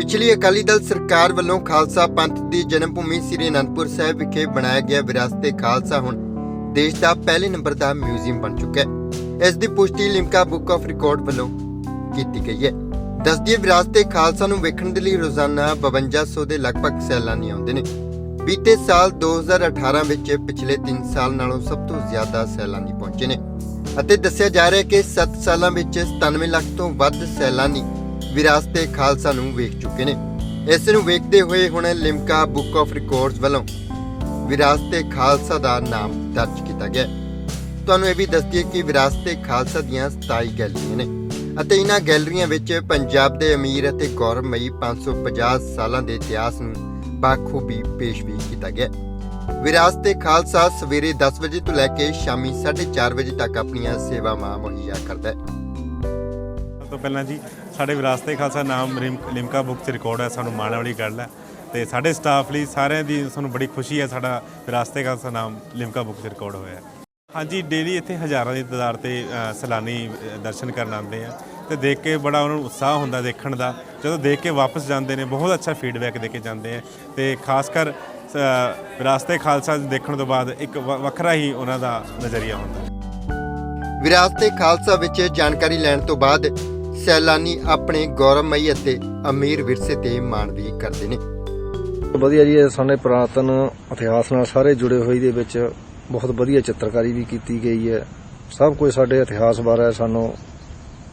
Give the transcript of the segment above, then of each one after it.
ਪਿਛਲੀ ਅਕਾਲੀ ਦਲ ਸਰਕਾਰ ਵੱਲੋਂ ਖਾਲਸਾ ਪੰਥ ਦੀ ਜਨਮ ਭੂਮੀ ਸ੍ਰੀ ਅਨੰਦਪੁਰ ਸਾਹਿਬ ਵਿਖੇ ਬਣਾਇਆ ਗਿਆ ਵਿਰਾਸਤੇ ਖਾਲਸਾ ਹੁਣ ਦੇਸ਼ ਦਾ ਪਹਿਲੇ ਨੰਬਰ ਦਾ ਮਿਊਜ਼ੀਅਮ ਬਣ ਚੁੱਕਾ ਹੈ। ਇਸ ਦੀ ਪੁਸ਼ਟੀ ਲਿਮਕਾ ਬੁੱਕ ਆਫ ਰਿਕਾਰਡ ਵੱਲੋਂ ਕੀਤੀ ਗਈ ਹੈ। ਦੱਸਦੀਏ ਵਿਰਾਸਤੇ ਖਾਲਸਾ ਨੂੰ ਵੇਖਣ ਦੇ ਲਈ ਰੋਜ਼ਾਨਾ 5200 ਦੇ ਲਗਭਗ ਸੈਲਾਨੀ ਆਉਂਦੇ ਨੇ। ਬੀਤੇ ਸਾਲ 2018 ਵਿੱਚ ਪਿਛਲੇ 3 ਸਾਲ ਨਾਲੋਂ ਸਭ ਤੋਂ ਜ਼ਿਆਦਾ ਸੈਲਾਨੀ ਪਹੁੰਚੇ ਨੇ। ਅਤੇ ਦੱਸਿਆ ਜਾ ਰਿਹਾ ਹੈ ਕਿ 7 ਸਾਲਾਂ ਵਿੱਚ 97 ਲੱਖ ਤੋਂ ਵੱਧ ਸੈਲਾਨੀ ਵਿਰਾਸਤੇ ਖਾਲਸਾ ਨੂੰ ਵੇਖ ਚੁੱਕੇ ਨੇ। ਇਸ ਨੂੰ ਵੇਖਦੇ ਹੋਏ ਹੁਣ ਲਿਮਕਾ ਬੁੱਕ ਆਫ ਰਿਕਾਰਡਸ ਵੱਲੋਂ ਵਿਰਾਸਤੇ ਖਾਲਸਾ ਦਾ ਨਾਮ ਦਰਜ ਕੀਤਾ ਗਿਆ ਤੁਹਾਨੂੰ ਇਹ ਵੀ ਦੱਸ ਦਈਏ ਕਿ ਵਿਰਾਸਤੇ ਖਾਲਸਾ ਦੀਆਂ 27 ਗੈਲਰੀਆਂ ਨੇ ਅਤੇ ਇਹਨਾਂ ਗੈਲਰੀਆਂ ਵਿੱਚ ਪੰਜਾਬ ਦੇ ਅਮੀਰ ਅਤੇ ਗੌਰਵਮਈ 550 ਸਾਲਾਂ ਦੇ ਇਤਿਹਾਸ ਨੂੰ ਬਾਖੂਬੀ ਪੇਸ਼ ਵੀ ਕੀਤਾ ਗਿਆ ਹੈ। ਵਿਰਾਸਤੇ ਖਾਲਸਾ ਸਵੇਰੇ 10 ਵਜੇ ਤੋਂ ਲੈ ਕੇ ਸ਼ਾਮੀ 4:30 ਵਜੇ ਤੱਕ ਆਪਣੀਆਂ ਸੇਵਾਵਾਂ ਮੁਹੱਈਆ ਕਰਦਾ ਹੈ। ਤੋਂ ਪਹਿਲਾਂ ਜੀ ਸਾਡੇ ਵਿਰਾਸਤੇ ਖਾਲਸਾ ਨਾਮ ਰਿਮ- ਲਿਮਕਾ ਬੁੱਕ 'ਚ ਰਿਕਾਰਡ ਹੈ ਸਾਨੂੰ ਮਾਣ ਵਾਲੀ ਗੱਲ ਹੈ। ਤੇ ਸਾਡੇ ਸਟਾਫ ਲਈ ਸਾਰਿਆਂ ਦੀ ਸਾਨੂੰ ਬੜੀ ਖੁਸ਼ੀ ਹੈ ਸਾਡਾ ਵਿਰਾਸਤੇ ਖਾਲਸਾ ਨਾਮ ਲਿਮਕਾ ਬੁੱਕ 'ਚ ਰਿਕਾਰਡ ਹੋਇਆ ਹੈ। ਹਾਂਜੀ ਡੇਲੀ ਇੱਥੇ ਹਜ਼ਾਰਾਂ ਦੀ ਤਾਦਾਦ ਤੇ ਅ, ਸੈਲਾਨੀ ਦਰਸ਼ਨ ਕਰਨ ਆਉਂਦੇ ਆ। ਤੇ ਦੇਖ ਕੇ ਬੜਾ ਉਹਨਾਂ ਨੂੰ ਉਤਸ਼ਾਹ ਹੁੰਦਾ ਦੇਖਣ ਦਾ। ਜਦੋਂ ਦੇਖ ਕੇ ਵਾਪਸ ਜਾਂਦੇ ਨੇ ਬਹੁਤ ਅੱਛਾ ਫੀਡਬੈਕ ਦੇ ਕੇ ਜਾਂਦੇ ਆ। ਤੇ ਖਾਸ ਕਰ ਅ, ਵਿਰਾਸਤੇ ਖਾਲਸਾ ਦੇਖਣ ਤੋਂ ਬਾਅਦ ਇੱਕ ਵ- ਵੱਖਰਾ ਹੀ ਉਹਨਾਂ ਦਾ ਨਜ਼ਰੀਆ ਹੁੰਦਾ। ਹੈ ਵਿਰਾਸਤੇ ਖਾਲਸਾ ਵਿੱਚ ਜਾਣਕਾਰੀ ਲੈਣ ਤੋਂ ਬਾਅਦ ਸੈਲਾਨੀ ਆਪਣੇ ਗੌਰਵਮਈ ਅਤੇ ਅਮੀਰ ਵਿਰਸੇ ਤੇ ਮਾਣ ਵੀ ਕਰਦੇ ਨੇ। ਵਧੀਆ ਜੀ, ਇਹ ਸਾਡੇ ਪੁਰਾਤਨ ਇਤਿਹਾਸ ਨਾਲ ਸਾਰੇ ਜੁੜੇ ਹੋਏ ਦੇ ਵਿੱਚ ਬਹੁਤ ਵਧੀਆ ਚਿੱਤਰਕਾਰੀ ਵੀ ਕੀਤੀ ਗਈ ਹੈ। ਸਭ ਕੁਝ ਸਾਡੇ ਇਤਿਹਾਸ ਬਾਰੇ ਸਾਨੂੰ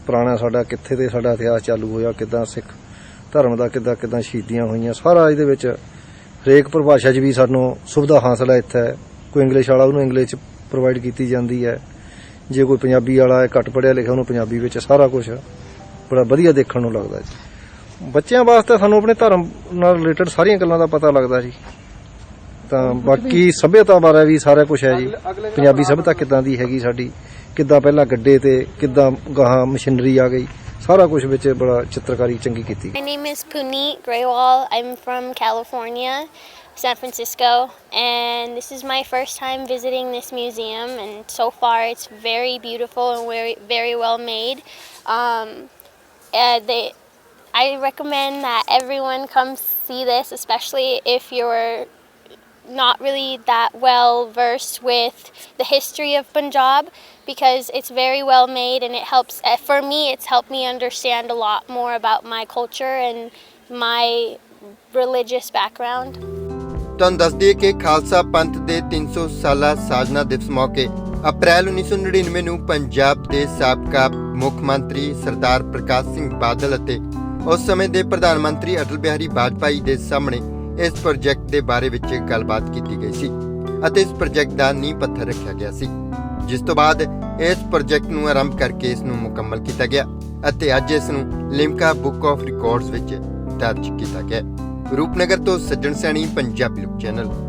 ਪੁਰਾਣਾ ਸਾਡਾ ਕਿੱਥੇ ਤੇ ਸਾਡਾ ਇਤਿਹਾਸ ਚਾਲੂ ਹੋਇਆ, ਕਿਦਾਂ ਸਿੱਖ ਧਰਮ ਦਾ ਕਿਦਾਂ ਕਿਦਾਂ ਸ਼ਹੀਦੀਆਂ ਹੋਈਆਂ, ਸਾਰਾ ਇਹਦੇ ਵਿੱਚ ਹਰੇਕ ਪਰਿਭਾਸ਼ਾ 'ਚ ਵੀ ਸਾਨੂੰ ਸੁਵਿਧਾ ਹਾਸਲ ਹੈ ਇੱਥੇ। ਕੋਈ ਇੰਗਲਿਸ਼ ਵਾਲਾ ਉਹਨੂੰ ਇੰਗਲਿਸ਼ 'ਚ ਪ੍ਰੋਵਾਈਡ ਕੀਤੀ ਜਾਂਦੀ ਹੈ। ਜੇ ਕੋਈ ਪੰਜਾਬੀ ਵਾਲਾ ਹੈ ਘੱਟ ਪੜਿਆ ਲਿਖਿਆ ਉਹਨੂੰ ਪੰਜਾਬੀ ਵਿੱਚ ਸਾਰਾ ਕੁਝ ਬੜਾ ਵਧੀਆ ਦੇਖਣ ਨੂੰ ਲੱਗਦਾ ਜੀ ਬੱਚਿਆਂ ਵਾਸਤੇ ਸਾਨੂੰ ਆਪਣੇ ਧਰਮ ਨਾਲ ਰਿਲੇਟਡ ਸਾਰੀਆਂ ਗੱਲਾਂ ਦਾ ਪਤਾ ਲੱਗਦਾ ਜੀ ਤਾਂ ਬਾਕੀ ਸਭਿਅਤਾ ਬਾਰੇ ਵੀ ਸਾਰਾ ਕੁਝ ਹੈ ਜੀ ਪੰਜਾਬੀ ਸਭਿਅਤਾ ਕਿੱਦਾਂ ਦੀ ਹੈਗੀ ਸਾਡੀ ਕਿੱਦਾਂ ਪਹਿਲਾਂ ਗੱਡੇ ਤੇ ਕਿੱਦਾਂ ਗਾਹਾਂ ਮਸ਼ੀਨਰੀ ਆ ਗਈ ਸਾਰਾ ਕੁਝ ਵਿੱਚ ਬੜਾ ਚਿੱਤਰਕਾਰੀ ਚੰਗੀ ਕੀਤੀ My name is Puneet Graywal. I'm from California, San Francisco, and this is my first time visiting this museum. And so far, it's very beautiful and very, very well made. Um, uh, they, I recommend that everyone come see this, especially if you're not really that well versed with the history of Punjab because it's very well made and it helps uh, for me it's helped me understand a lot more about my culture and my religious background. ਤੁਹਾਨੂੰ ਦੱਸ ਦਈਏ ਕਿ ਖਾਲਸਾ ਪੰਥ ਦੇ 300 ਸਾਲਾ ਸਾਜਨਾ ਦਿਵਸ ਮੌਕੇ ਅਪ੍ਰੈਲ 1999 ਨੂੰ ਪੰਜਾਬ ਦੇ ਸਾਬਕਾ ਮੁੱਖ ਮੰਤਰੀ ਸਰਦਾਰ ਪ੍ਰਕਾਸ਼ ਸਿੰਘ ਬਾਦਲ ਅਤੇ ਉਸ ਸਮੇਂ ਦੇ ਪ੍ਰਧਾਨ ਮੰਤਰੀ ਅਟਲ ਬਿਹਾਰੀ ਵਾਜਪਾਈ ਦੇ ਸਾਹਮਣੇ ਇਸ ਪ੍ਰੋਜੈਕਟ ਦੇ ਬਾਰੇ ਵਿੱਚ ਗੱਲਬਾਤ ਕੀਤੀ ਗਈ ਸੀ ਅਤੇ ਇਸ ਪ੍ਰੋਜੈਕਟ ਦਾ ਨੀਂਹ ਪੱਥਰ ਰੱਖਿਆ ਗਿਆ ਸੀ। ਜਿਸ ਤੋਂ ਬਾਅਦ ਇਸ ਪ੍ਰੋਜੈਕਟ ਨੂੰ ਆਰੰਭ ਕਰਕੇ ਇਸ ਨੂੰ ਮੁਕੰਮਲ ਕੀਤਾ ਗਿਆ ਅਤੇ ਅੱਜ ਇਸ ਨੂੰ ਲਿਮਕਾ ਬੁੱਕ ਆਫ ਰਿਕਾਰਡਸ ਵਿੱਚ ਦਰਜ ਕੀਤਾ ਗਿਆ। ਰੂਪਨਗਰ ਤੋਂ ਸੱਜਣ ਸੈਣੀ, ਪੰਜਾਬੀ ਲੋਕ ਚੈਨਲ।